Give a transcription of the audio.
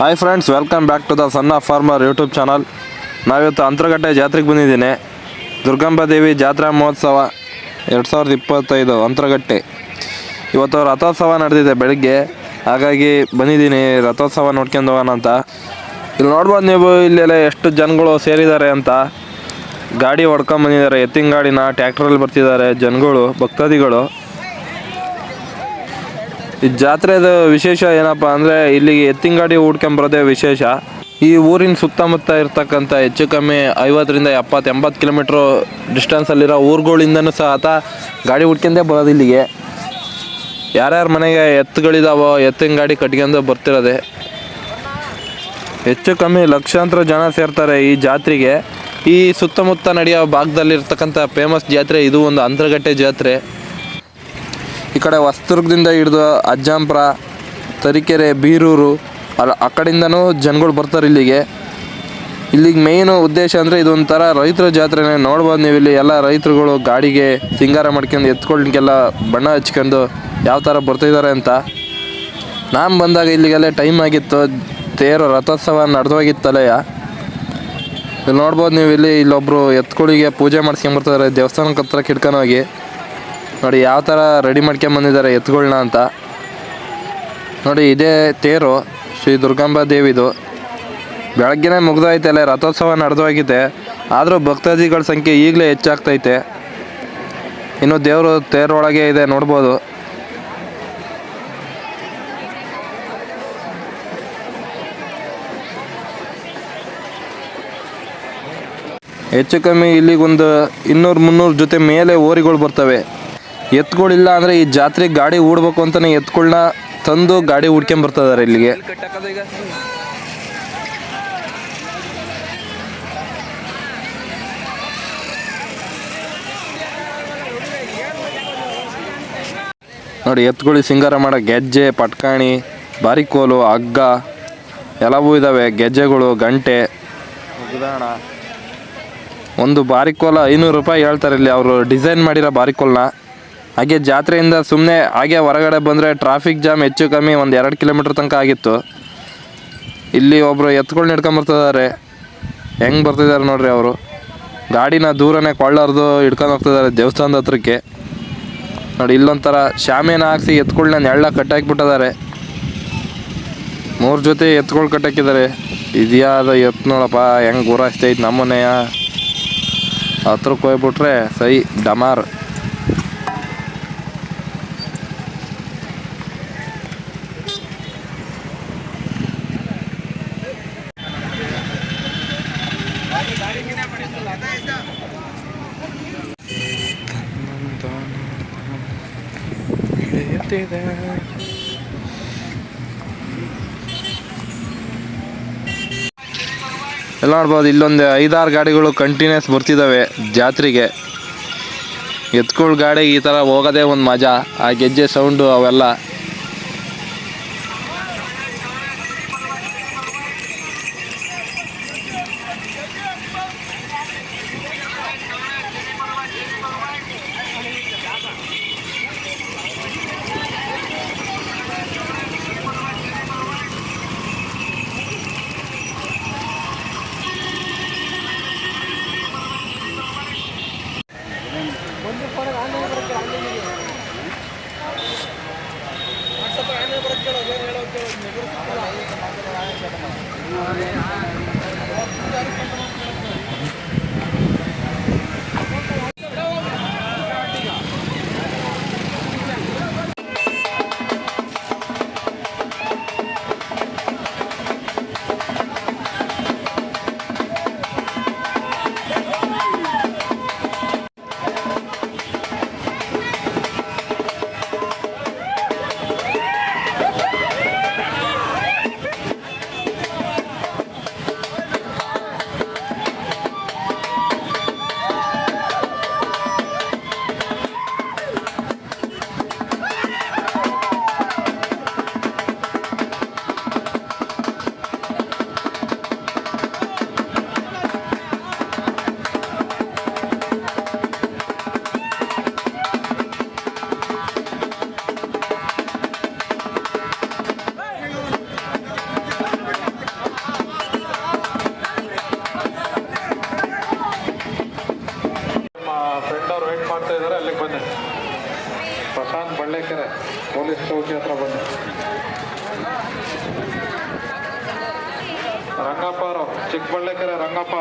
Hi friends welcome back to the ಸಣ್ಣ farmer YouTube channel ನಾವಿವತ್ತು ಅಂತರಗಟ್ಟೆ ಜಾತ್ರೆಗೆ ಬಂದಿದ್ದೀನಿ. ದುರ್ಗಾಂಬ ದೇವಿ ಜಾತ್ರಾ ಮಹೋತ್ಸವ ಎರಡು ಸಾವಿರದ ಇಪ್ಪತ್ತೈದು ಅಂತರಗಟ್ಟೆ. ಇವತ್ತು ರಥೋತ್ಸವ ನಡೆದಿದೆ ಬೆಳಗ್ಗೆ. ಹಾಗಾಗಿ ಬಂದಿದ್ದೀನಿ ರಥೋತ್ಸವ ನೋಡ್ಕೊಂಡು ಹೋಗೋಣ ಅಂತ. ಇಲ್ಲಿ ನೋಡ್ಬೋದು ನೀವು, ಇಲ್ಲೆಲ್ಲ ಎಷ್ಟು ಜನಗಳು ಸೇರಿದ್ದಾರೆ ಅಂತ. ಗಾಡಿ ಹೊಡ್ಕೊಂಬಂದಿದ್ದಾರೆ ಎತ್ತಿನ ಗಾಡಿನ ಟ್ಯಾಕ್ಟ್ರಲ್ಲಿ ಬರ್ತಿದ್ದಾರೆ ಜನಗಳು, ಭಕ್ತಾದಿಗಳು. ಈ ಜಾತ್ರೆದು ವಿಶೇಷ ಏನಪ್ಪ ಅಂದರೆ ಇಲ್ಲಿಗೆ ಎತ್ತಿಂಗಾಡಿ ಹೂಡ್ಕೊಂಬರೋದೇ ವಿಶೇಷ. ಈ ಊರಿನ ಸುತ್ತಮುತ್ತ ಇರ್ತಕ್ಕಂಥ ಹೆಚ್ಚು ಕಮ್ಮಿ ಐವತ್ತರಿಂದ ಎಪ್ಪತ್ತು ಎಂಬತ್ತು ಕಿಲೋಮೀಟ್ರು ಡಿಸ್ಟೆನ್ಸಲ್ಲಿರೋ ಊರುಗಳಿಂದನೂ ಸಹ ಆತ ಗಾಡಿ ಹುಡ್ಕೊಂಡೇ ಬರೋದು ಇಲ್ಲಿಗೆ. ಯಾರ್ಯಾರ ಮನೆಗೆ ಎತ್ತುಗಳಿದಾವೋ ಎತ್ತಿನ ಗಾಡಿ ಕಟ್ಕೊಂಡು ಬರ್ತಿರೋದೆ. ಹೆಚ್ಚು ಕಮ್ಮಿ ಲಕ್ಷಾಂತರ ಜನ ಸೇರ್ತಾರೆ ಈ ಜಾತ್ರೆಗೆ. ಈ ಸುತ್ತಮುತ್ತ ನಡೆಯೋ ಭಾಗದಲ್ಲಿರ್ತಕ್ಕಂಥ ಫೇಮಸ್ ಜಾತ್ರೆ ಇದು ಒಂದು ಅಂತರಗಟ್ಟೆ ಜಾತ್ರೆ. ಈ ಕಡೆ ಹೊಸದುರ್ಗದಿಂದ ಹಿಡಿದು ಅಜ್ಜಂಪುರ, ತರೀಕೆರೆ, ಬೀರೂರು ಅಲ್ಲ ಆ ಕಡೆಯಿಂದನೂ ಜನಗಳು ಬರ್ತಾರೆ ಇಲ್ಲಿಗೆ. ಇಲ್ಲಿಗೆ ಮೇಯ್ನು ಉದ್ದೇಶ ಅಂದರೆ ಇದೊಂಥರ ರೈತರ ಜಾತ್ರೆನೇ ನೋಡ್ಬೋದು ನೀವು ಇಲ್ಲಿ ಎಲ್ಲ ರೈತರುಗಳು ಗಾಡಿಗೆ ಸಿಂಗಾರ ಮಾಡ್ಕೊಂಡು ಎತ್ಕೊಳ್ಳಿಕ್ಕೆಲ್ಲ ಬಣ್ಣ ಹಚ್ಕೊಂಡು ಯಾವ ಥರ ಬರ್ತಿದ್ದಾರೆ ಅಂತ. ನಾನು ಬಂದಾಗ ಇಲ್ಲಿಗೆಲ್ಲ ಟೈಮ್ ಆಗಿತ್ತು. ತೇರು ರಥೋತ್ಸವ ನಡೆದೋಗಿತ್ತಲೆಯ ನೋಡ್ಬೋದು ನೀವು ಇಲ್ಲಿ ಇಲ್ಲೊಬ್ಬರು ಎತ್ಕೊಳ್ಳಿಗೆ ಪೂಜೆ ಮಾಡ್ಸ್ಕೊಂಬರ್ತಾರೆ ದೇವಸ್ಥಾನಕ್ಕೆ ಹತ್ರ ಕಿಡ್ಕೊಂಡೋಗಿ ನೋಡಿ ಯಾವ ಥರ ರೆಡಿ ಮಾಡ್ಕೊಂಬಂದಿದ್ದಾರೆ ಎತ್ತುಗಳನ್ನ ಅಂತ. ನೋಡಿ ಇದೇ ತೇರು, ಶ್ರೀ ದುರ್ಗಾಂಬಾ ದೇವಿದು. ಬೆಳಗ್ಗೆನೇ ಮುಗ್ದೋಯ್ತಲ್ಲ ರಥೋತ್ಸವ ನಡೆದೋಗಿದೆ ಆದರೂ ಭಕ್ತಾದಿಗಳ ಸಂಖ್ಯೆ ಈಗಲೇ ಹೆಚ್ಚಾಗ್ತೈತೆ. ಇನ್ನು ದೇವರು ತೇರೊಳಗೆ ಇದೆ, ನೋಡ್ಬೋದು. ಹೆಚ್ಚು ಕಮ್ಮಿ ಇಲ್ಲಿಗೊಂದು ಇನ್ನೂರು ಮುನ್ನೂರು ಜೊತೆ ಮೇಲೆ ಓರಿಗಳು ಬರ್ತವೆ. ಎತ್ತುಗಳಿಲ್ಲ ಅಂದ್ರೆ ಈ ಜಾತ್ರೆಗೆ ಗಾಡಿ ಹೂಡ್ಬೇಕು ಅಂತಾನೆ ಎತ್ಗಳನ್ನ ತಂದು ಗಾಡಿ ಹುಡ್ಕೊಂಬರ್ತಿದ್ದಾರೆ ಇಲ್ಲಿಗೆ. ನೋಡಿ ಎತ್ತುಗಳು ಸಿಂಗಾರ ಮಾಡೋ ಗೆಜ್ಜೆ, ಪಟ್ಕಾಣಿ, ಬಾರಿಕೋಲು, ಹಗ್ಗ, ಎಲ್ಲವೂ ಇದಾವೆ. ಗೆಜ್ಜೆಗಳು, ಗಂಟೆ ಒಂದು ಬಾರಿಕೋಲ ಐನೂರು ರೂಪಾಯಿ ಹೇಳ್ತಾರೆ ಇಲ್ಲಿ ಅವರು ಡಿಸೈನ್ ಮಾಡಿರೋ ಬಾರಿಕೋಲ್ನ. ಹಾಗೆ ಜಾತ್ರೆಯಿಂದ ಸುಮ್ಮನೆ ಹಾಗೆ ಹೊರಗಡೆ ಬಂದರೆ ಟ್ರಾಫಿಕ್ ಜಾಮ್ ಹೆಚ್ಚು ಕಮ್ಮಿ ಒಂದು ಎರಡು ಕಿಲೋಮೀಟ್ರ್ ತನಕ ಆಗಿತ್ತು. ಇಲ್ಲಿ ಒಬ್ಬರು ಎತ್ಕೊಂಡು ಹಿಡ್ಕೊಂಬರ್ತಿದ್ದಾರೆ ಹೆಂಗೆ ಬರ್ತಿದ್ದಾರೆ ನೋಡ್ರಿ ಅವರು. ಗಾಡಿನ ದೂರನೇ ಕೊಳ್ಳಾರ್ದು ಹಿಡ್ಕೊಂಡು ಹೋಗ್ತಿದ್ದಾರೆ ದೇವಸ್ಥಾನದ ಹತ್ರಕ್ಕೆ. ನೋಡಿ ಇಲ್ಲೊಂಥರ ಶಾಮಿಯಾನ ಹಾಕ್ಸಿ ಎತ್ಗಳನ್ನ ನೆಳ್ಳ ಕಟ್ಟಾಕ್ಬಿಟ್ಟಿದ್ದಾರೆ. ಮೂರು ಜೊತೆ ಎತ್ಗಳು ಕಟ್ಟಾಕಿದ್ದಾರೆ. ಇದ್ಯಾದ ಎತ್ತು ನೋಡಪ್ಪ, ಹೆಂಗೆ ಗುರಾಸ್ತೈತೆ ನಮ್ಮನೆಯ. ಹತ್ರಕ್ಕೆ ಹೋಗ್ಬಿಟ್ರೆ ಸೈ ಡಮಾರ್. ಎಲ್ಲ ನೋಡ್ಬೋದು, ಇಲ್ಲೊಂದು ಐದಾರು ಗಾಡಿಗಳು ಕಂಟಿನ್ಯೂಸ್ ಬರ್ತಿದ್ದಾವೆ ಜಾತ್ರೆಗೆ. ಎತ್ಕೊಳ್ ಗಾಡಿ ಈ ಥರ ಹೋಗೋದೇ ಒಂದು ಮಜಾ. ಆ ಗೆಜ್ಜೆ ಸೌಂಡು ಅವೆಲ್ಲ Yeah. ಪೊಲೀಸ್ ಚೌಕಿ ಹತ್ರ ಬನ್ನಿ ರಂಗಪ್ಪ ಅವರು ರಂಗಪ್ಪ